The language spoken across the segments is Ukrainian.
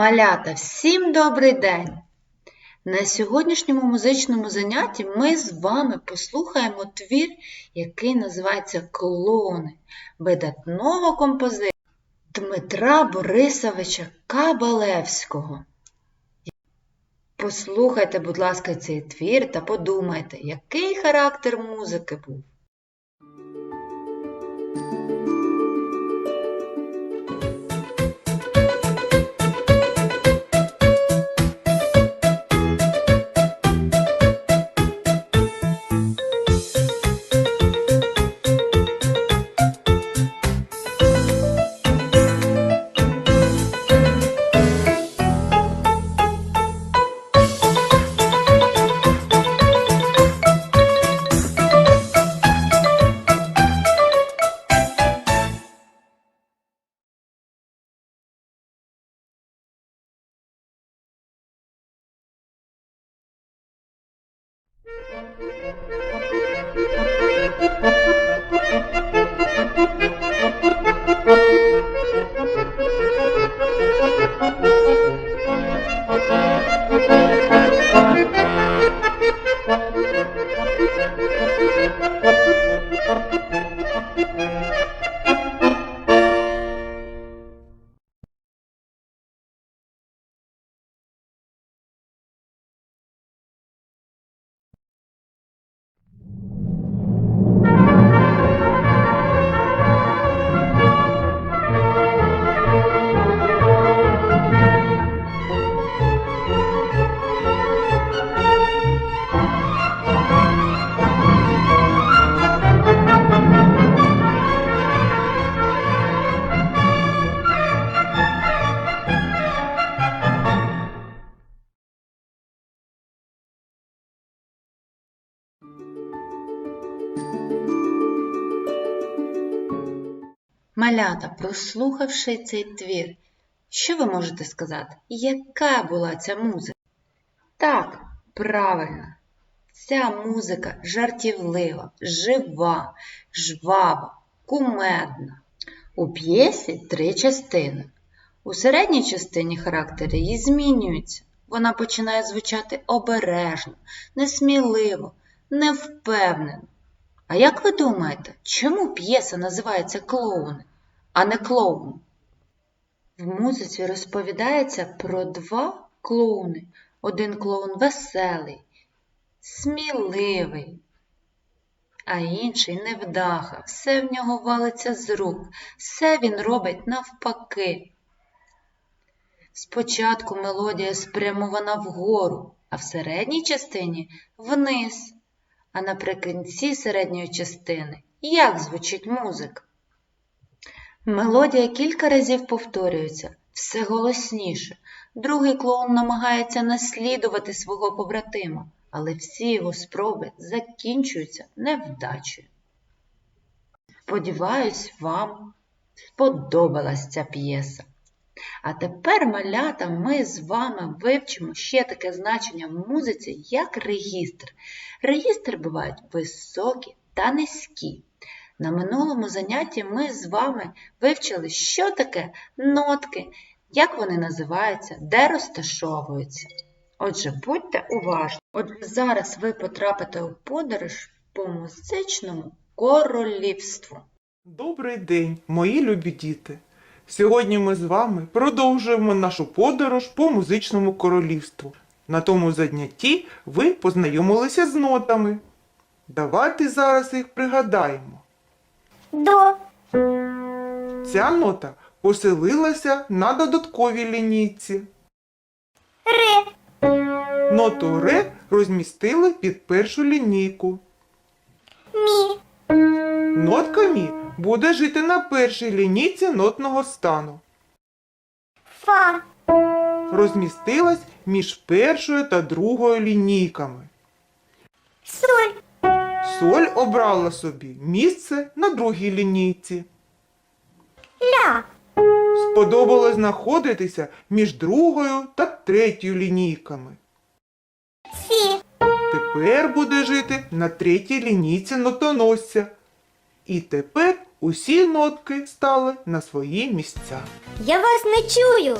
Малята, всім добрий день! На сьогоднішньому музичному занятті ми з вами послухаємо твір, який називається Клоуни видатного композитора Дмитра Борисовича Кабалевського. Послухайте, будь ласка, цей твір та подумайте, який характер музики був. Малята, прослухавши цей твір, що ви можете сказати? Яка була ця музика? Так, правильно. Ця музика жартівлива, жива, жвава, кумедна. У п'єсі три частини. У середній частині характери її змінюються. Вона починає звучати обережно, несміливо, невпевнено. А як ви думаєте, чому п'єса називається клоуни, а не клоун? В музиці розповідається про два клоуни. Один клоун веселий, сміливий, а інший невдаха, все в нього валиться з рук, все він робить навпаки. Спочатку мелодія спрямована вгору, а в середній частині вниз. А наприкінці середньої частини як звучить музика? Мелодія кілька разів повторюється, все голосніше. Другий клоун намагається наслідувати свого побратима, але всі його спроби закінчуються невдачею. Сподіваюсь, вам сподобалась ця п'єса. А тепер, малята, ми з вами вивчимо ще таке значення в музиці, як регістр. Регістри бувають високі та низькі. На минулому занятті ми з вами вивчили, що таке нотки, як вони називаються, де розташовуються. Отже, будьте уважні. Отже, зараз ви потрапите у подорож по музичному королівству. Добрий день, мої любі діти! Сьогодні ми з вами продовжуємо нашу подорож по музичному королівству. На тому занятті ви познайомилися з нотами. Давайте зараз їх пригадаємо. До, Ця нота поселилася на додатковій лінійці. ре, Ноту ре розмістили під першу лінійку. мі, Нотка мі буде жити на першій лінійці нотного стану. фа, Розмістилась між першою та другою лінійками. Соль, обрала собі місце на другій лінійці. ля, Сподобалось знаходитися між другою та третьою лінійками. сі, Тепер буде жити на третій лінійці нотоносця. І тепер усі нотки стали на свої місця. Я вас не чую.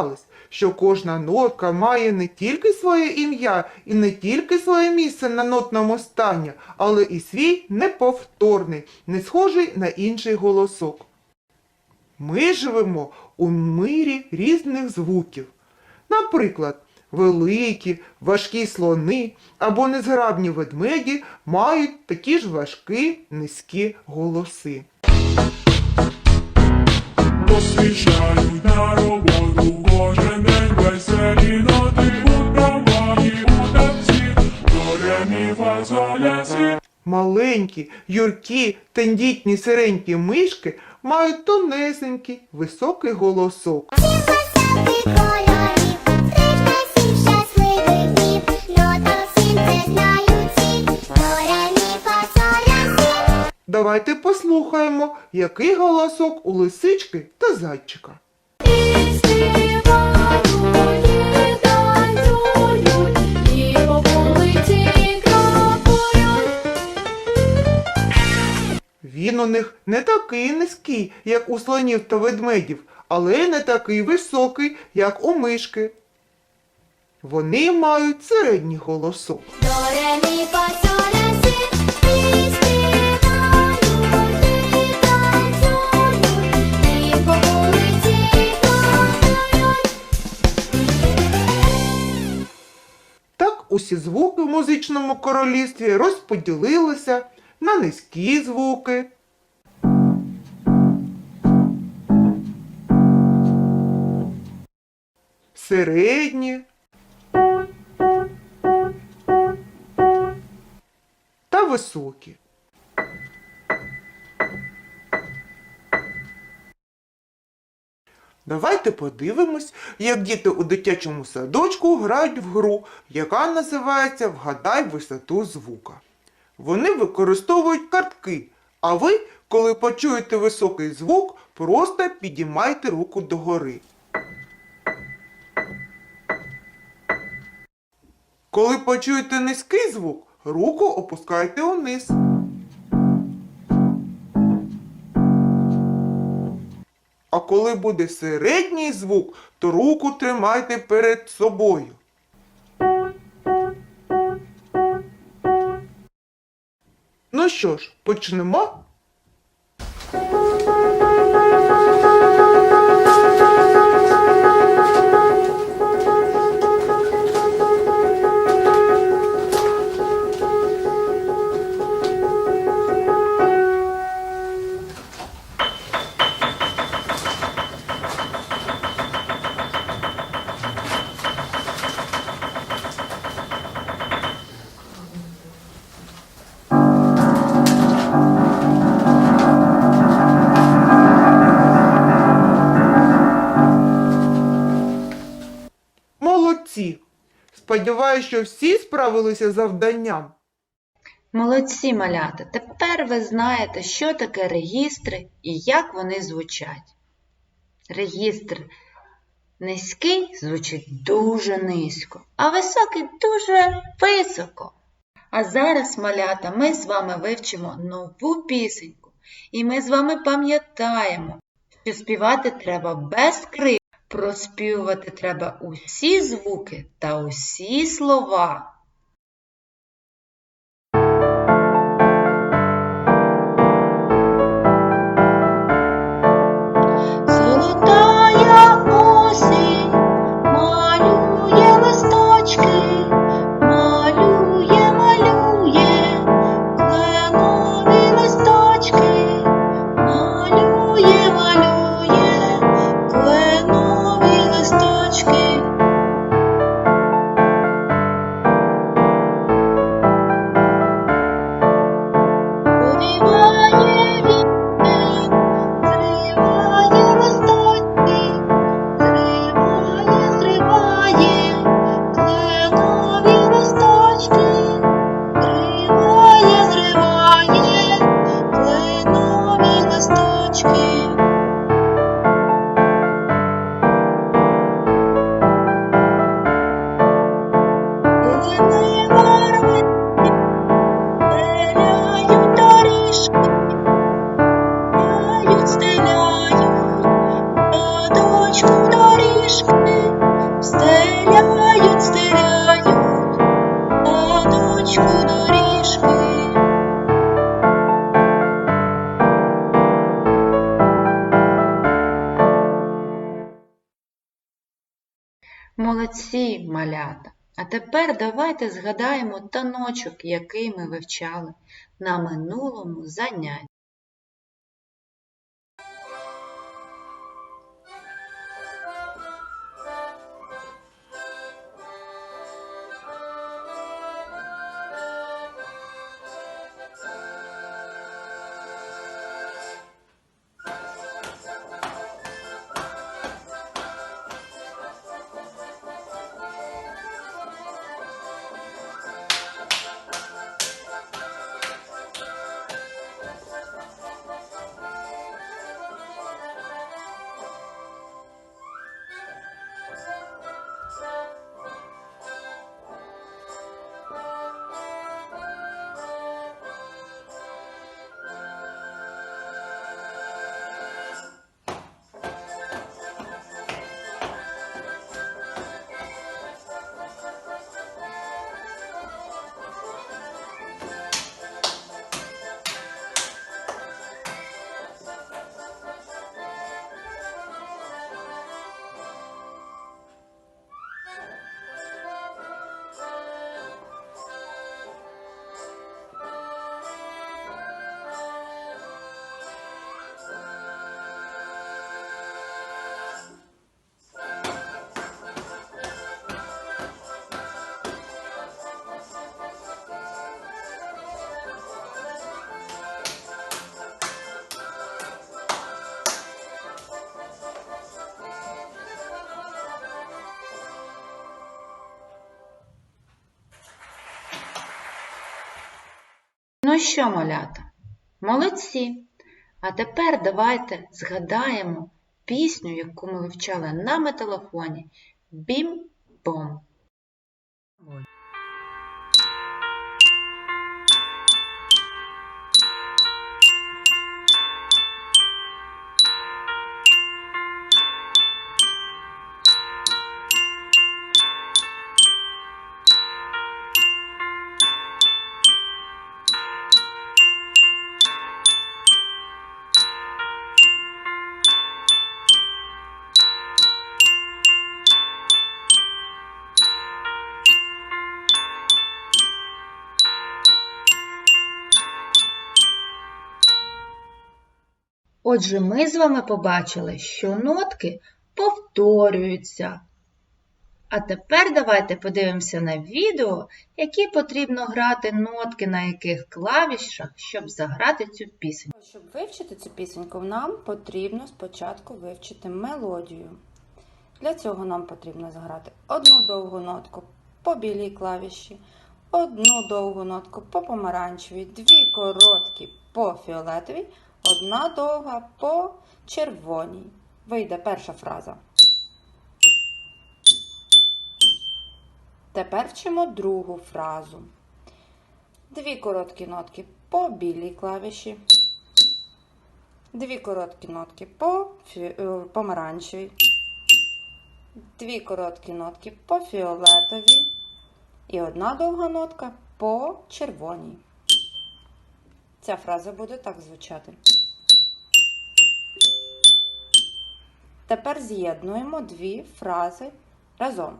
Здогадались, що кожна нотка має не тільки своє ім'я і не тільки своє місце на нотному стані, але і свій неповторний, не схожий на інший голосок. Ми живемо у мирі різних звуків. Наприклад, великі, важкі слони або незграбні ведмеді мають такі ж важкі низькі голоси. Поспішають на роботу кожен день веселі ноти у у танці, до ремі. Маленькі, юркі, тендітні сиренькі мишки мають тонесенький, високий голосок. Давайте послухаємо, який голосок у лисички та зайчика. Він у них не такий низький, як у слонів та ведмедів, але й не такий високий, як у мишки. Вони мають середній голосок. Усі звуки в музичному королівстві розподілилися на низькі звуки, середні та високі. Давайте подивимось, як діти у дитячому садочку грають в гру, яка називається Вгадай висоту звука. Вони використовують картки, а ви, коли почуєте високий звук, просто підіймайте руку догори. Коли почуєте низький звук, руку опускайте униз. А коли буде середній звук, то руку тримайте перед собою. Ну що ж, почнемо? Сподіваюсь, що всі справилися з завданням. Молодці малята, тепер ви знаєте, що таке регістри і як вони звучать. Регістр низький звучить дуже низько, а високий дуже високо. А зараз, малята, ми з вами вивчимо нову пісеньку, і ми з вами пам'ятаємо, що співати треба без крику, проспівувати треба усі звуки та усі слова. Тепер давайте згадаємо таночок, який ми вивчали на минулому занятті. Що, малята? Молодці! А тепер давайте згадаємо пісню, яку ми вивчали на металофоні. Бім-бом. Отже, ми з вами побачили, що нотки повторюються. А тепер давайте подивимося на відео, які потрібно грати нотки на яких клавішах, щоб заграти цю пісню. Щоб вивчити цю пісеньку, нам потрібно спочатку вивчити мелодію. Для цього нам потрібно зграти одну довгу нотку по білій клавіші, одну довгу нотку по помаранчевій, дві короткі по фіолетовій, одна довга по червоній. Вийде перша фраза. Тепер вчимо другу фразу. Дві короткі нотки по білій клавіші. Дві короткі нотки по е, помаранчевій. Дві короткі нотки по фіолетовій. І одна довга нотка по червоній. Ця фраза буде так звучати. Тепер з'єднуємо дві фрази разом.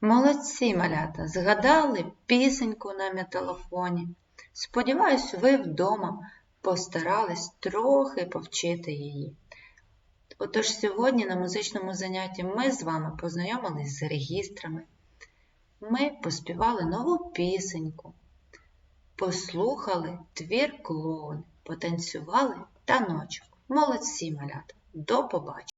Молодці, малята, згадали пісеньку на металофоні. Сподіваюсь, ви вдома постарались трохи повчити її. Отож, сьогодні на музичному занятті ми з вами познайомились з регістрами. Ми поспівали нову пісеньку, послухали твір клоун, потанцювали таночок. Молодці, малята! До побачення!